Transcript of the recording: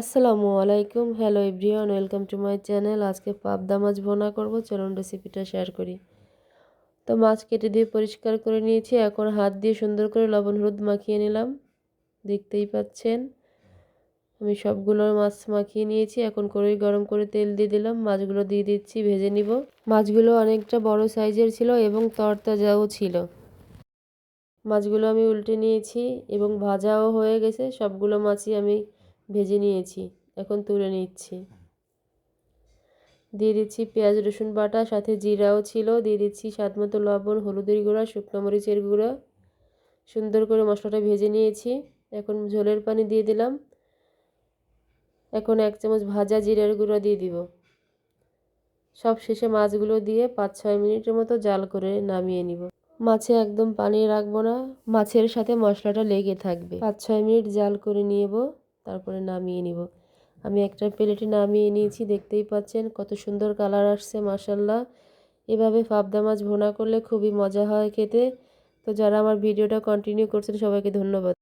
আসসালামু আলাইকুম। Hello everyone welcome to my channel আজকে পাবদা মাছ ভোনা করব, চলুন রেসিপিটা শেয়ার করি। তো মাছ কেটে দিয়ে পরিষ্কার করে নিয়েছি, এখন হাত দিয়ে সুন্দর করে লবণ হলুদ মাখিয়ে নিলাম। দেখতেই পাচ্ছেন, আমি সবগুলো মাছ মাখিয়ে নিয়েছি, এখন কড়াই গরম করে তেল দিয়ে দিলাম, মাছগুলো দিয়ে দিচ্ছি, ভেজে নিব। মাছগুলো অনেকটা বড় সাইজের ছিল এবং তরতাজাও ছিল। মাছগুলো আমি উল্টে নিয়েছি এবং ভাজাও হয়ে গেছে, সবগুলো মাছই আমি ভেজে নিয়েছি, এখন তুলে নিচ্ছি। দিয়ে দিচ্ছি পেঁয়াজ, রসুন বাটা, সাথে জিরাও ছিল। দিয়ে দিচ্ছি স্বাদ মতো লবণ, হলুদের গুঁড়া, শুকনো মরিচের গুঁড়া। সুন্দর করে মশলাটা ভেজে নিয়েছি। এখন ঝোলের পানি দিয়ে দিলাম। এখন এক চামচ ভাজা জিরার গুঁড়া দিয়ে দিব। সব শেষে মাছগুলো দিয়ে পাঁচ ছয় মিনিটের মতো জাল করে নামিয়ে নিব। মাছে একদম পানি রাখব না। মাছের সাথে মশলাটা লেগে থাকবে। পাঁচ ছয় মিনিট জাল করে নিয়েব তারপরে নামিয়ে নিব। আমি একটা প্লেটে নামিয়ে নিয়েছি, দেখতেই পাচ্ছেন কত সুন্দর কালার আসছে মাসাল্লাহ এভাবে পাবদা মাছ ভোনা করলে খুবই মজা হয় খেতে। তো যারা আমার ভিডিওটা কন্টিনিউ করছেন, সবাইকে ধন্যবাদ।